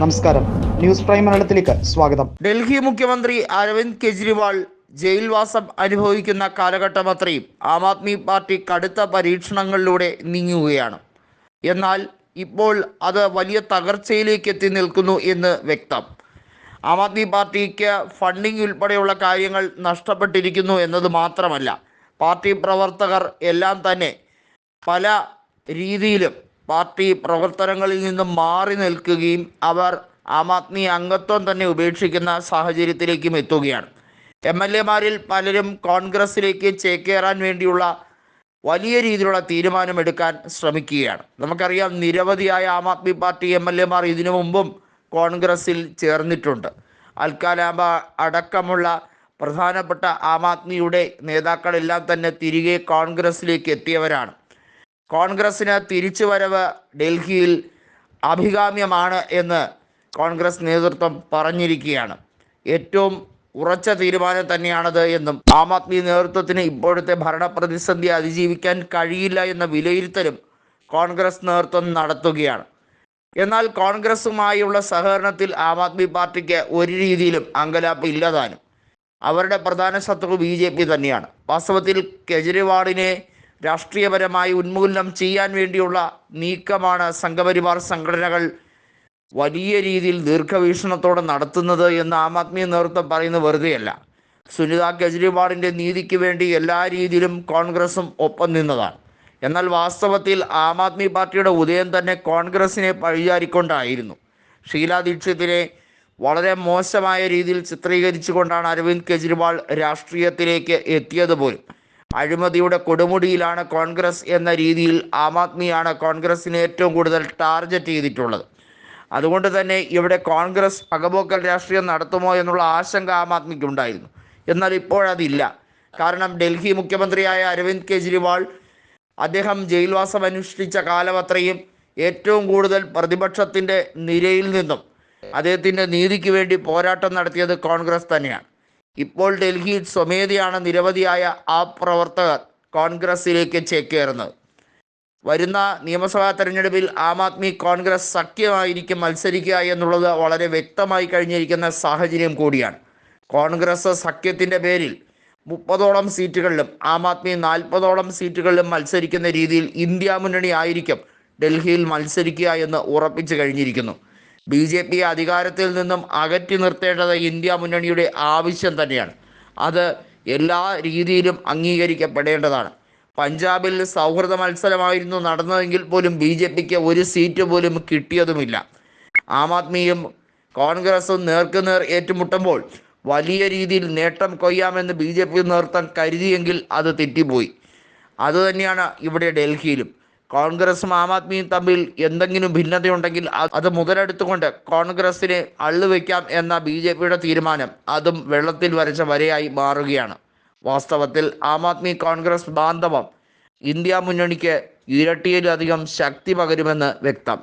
നമസ്കാരം. News prime മലയാളത്തിലേക്ക് സ്വാഗതം. ഡൽഹി മുഖ്യമന്ത്രി അരവിന്ദ് കെജ്രിവാൾ ജയിൽവാസം അനുഭവിക്കുന്ന കാലഘട്ടം അത്രയും ആം ആദ്മി പാർട്ടി കടുത്ത പരീക്ഷണങ്ങളിലൂടെ നീങ്ങുകയാണ്. എന്നാൽ ഇപ്പോൾ അത് വലിയ തകർച്ചയിലേക്ക് എത്തി നിൽക്കുന്നു എന്ന് വ്യക്തം. ആം ആദ്മി പാർട്ടിക്ക് ഫണ്ടിംഗ് ഉൾപ്പെടെയുള്ള കാര്യങ്ങൾ നഷ്ടപ്പെട്ടിരിക്കുന്നു എന്നത് മാത്രമല്ല പാർട്ടി പ്രവർത്തകർ എല്ലാം തന്നെ പല രീതിയിലും പാർട്ടി പ്രവർത്തനങ്ങളിൽ നിന്നും മാറി നിൽക്കുകയും അവർ ആം ആദ്മി അംഗത്വം തന്നെ ഉപേക്ഷിക്കുന്ന സാഹചര്യത്തിലേക്കും എത്തുകയാണ്. എം എൽ എമാരിൽ പലരും കോൺഗ്രസിലേക്ക് ചേക്കേറാൻ വേണ്ടിയുള്ള വലിയ രീതിയിലുള്ള തീരുമാനമെടുക്കാൻ ശ്രമിക്കുകയാണ്. നമുക്കറിയാം നിരവധിയായ Aam Aadmi party M L എമാർ ഇതിനു മുമ്പും കോൺഗ്രസിൽ ചേർന്നിട്ടുണ്ട്. അൽക്കാലാബ അടക്കമുള്ള പ്രധാനപ്പെട്ട ആം ആദ്മിയുടെ നേതാക്കളെല്ലാം തന്നെ തിരികെ കോൺഗ്രസിലേക്ക് എത്തിയവരാണ്. കോൺഗ്രസ്സിന് തിരിച്ചുവരവ് ഡൽഹിയിൽ അഭികാമ്യമാണ് എന്ന് കോൺഗ്രസ് നേതൃത്വം പറഞ്ഞിരിക്കുകയാണ്. ഏറ്റവും ഉറച്ച തീരുമാനം തന്നെയാണത് എന്നും ആം ആദ്മി നേതൃത്വത്തിന് ഇപ്പോഴത്തെ ഭരണപ്രതിസന്ധി അതിജീവിക്കാൻ കഴിയില്ല എന്ന വിലയിരുത്തലും കോൺഗ്രസ് നേതൃത്വം നടത്തുകയാണ്. എന്നാൽ കോൺഗ്രസുമായുള്ള സഹകരണത്തിൽ ആം ആദ്മി പാർട്ടിക്ക് ഒരു രീതിയിലും അങ്കലാപ്പ് ഇല്ലതാനും അവരുടെ പ്രധാന ശത്രു ബി ജെ പി തന്നെയാണ്. വാസ്തവത്തിൽ കെജ്രിവാളിനെ രാഷ്ട്രീയപരമായി ഉന്മൂലനം ചെയ്യാൻ വേണ്ടിയുള്ള നീക്കമാണ് സംഘപരിവാർ സംഘടനകൾ വലിയ രീതിയിൽ ദീർഘവീക്ഷണത്തോടെ നടത്തുന്നത് എന്ന് ആം ആദ്മി നേതൃത്വം പറയുന്നത് വെറുതെയല്ല. സുനിത കെജ്രിവാളിന്റെ നീതിക്ക് വേണ്ടി എല്ലാ രീതിയിലും കോൺഗ്രസും ഒപ്പം നിന്നതാണ്. എന്നാൽ വാസ്തവത്തിൽ ആം ആദ്മി പാർട്ടിയുടെ ഉദയം തന്നെ കോൺഗ്രസിനെ പഴിചാരിക്കൊണ്ടായിരുന്നു. ഷീല ദീക്ഷിതിനെ വളരെ മോശമായ രീതിയിൽ ചിത്രീകരിച്ചുകൊണ്ടാണ് അരവിന്ദ് കെജ്രിവാൾ രാഷ്ട്രീയത്തിലേക്ക് എത്തിയത് പോലും അഴിമതിയുടെ കൊടുമുടിയിലാണ് കോൺഗ്രസ് എന്ന രീതിയിൽ ആം ആദ്മിയാണ് കോൺഗ്രസിനെ ഏറ്റവും കൂടുതൽ ടാർഗറ്റ് ചെയ്തിട്ടുള്ളത്. അതുകൊണ്ട് തന്നെ ഇവിടെ കോൺഗ്രസ് പകപോക്കൽ രാഷ്ട്രീയം നടത്തുമോ എന്നുള്ള ആശങ്ക ആം ആദ്മിക്ക് ഉണ്ടായിരുന്നു. എന്നാൽ ഇപ്പോഴതില്ല കാരണം ഡൽഹി മുഖ്യമന്ത്രിയായ അരവിന്ദ് കെജ്രിവാൾ അദ്ദേഹം ജയിൽവാസം അനുഷ്ഠിച്ച കാലം അത്രയും ഏറ്റവും കൂടുതൽ പ്രതിപക്ഷത്തിന്റെ നിരയിൽ നിന്നും അദ്ദേഹത്തിന്റെ നീതിക്ക് വേണ്ടി പോരാട്ടം നടത്തിയത് കോൺഗ്രസ് തന്നെയാണ്. ഇപ്പോൾ ഡൽഹിയിൽ സ്വമേധയാണ് നിരവധിയായ ആ പ്രവർത്തകർ കോൺഗ്രസിലേക്ക് ചേക്കേറുന്നത്. വരുന്ന നിയമസഭാ തെരഞ്ഞെടുപ്പിൽ ആം ആദ്മി കോൺഗ്രസ് സഖ്യമായിരിക്കും മത്സരിക്കുക എന്നുള്ളത് വളരെ വ്യക്തമായി കഴിഞ്ഞിരിക്കുന്ന സാഹചര്യം കൂടിയാണ്. കോൺഗ്രസ് സഖ്യത്തിന്റെ പേരിൽ മുപ്പതോളം സീറ്റുകളിലും ആം ആദ്മി നാൽപ്പതോളം സീറ്റുകളിലും മത്സരിക്കുന്ന രീതിയിൽ ഇന്ത്യ മുന്നണി ആയിരിക്കും ഡൽഹിയിൽ മത്സരിക്കുക എന്ന് ഉറപ്പിച്ചു കഴിഞ്ഞിരിക്കുന്നു. ബി ജെ പി അധികാരത്തിൽ നിന്നും അകറ്റി നിർത്തേണ്ടത് ഇന്ത്യ മുന്നണിയുടെ ആവശ്യം തന്നെയാണ്. അത് എല്ലാ രീതിയിലും അംഗീകരിക്കപ്പെടേണ്ടതാണ്. പഞ്ചാബിൽ സൗഹൃദ മത്സരമായിരുന്നു നടന്നതെങ്കിൽ പോലും ബി ജെ പിക്ക് ഒരു സീറ്റ് പോലും കിട്ടിയതുമില്ല. ആം ആദ്മിയും കോൺഗ്രസും നേർക്കുനേർ ഏറ്റുമുട്ടുമ്പോൾ വലിയ രീതിയിൽ നേട്ടം കൊയ്യാമെന്ന് ബി ജെ പി നേതൃത്വം കരുതിയെങ്കിൽ അത് തെറ്റിപ്പോയി. അതുതന്നെയാണ് ഇവിടെ ഡൽഹിയിലും. കോൺഗ്രസും ആം ആദ്മിയും തമ്മിൽ എന്തെങ്കിലും ഭിന്നതയുണ്ടെങ്കിൽ അത് മുതലെടുത്തുകൊണ്ട് കോൺഗ്രസിനെ അള്ളുവെക്കാം എന്ന ബി ജെ പിയുടെ തീരുമാനം അതും വെള്ളത്തിൽ വരച്ച വരയായി മാറുകയാണ്. വാസ്തവത്തിൽ ആം ആദ്മി കോൺഗ്രസ് ബാന്ധവം ഇന്ത്യ മുന്നണിക്ക് ഇരട്ടിയിലധികം ശക്തി പകരുമെന്ന് വ്യക്തം.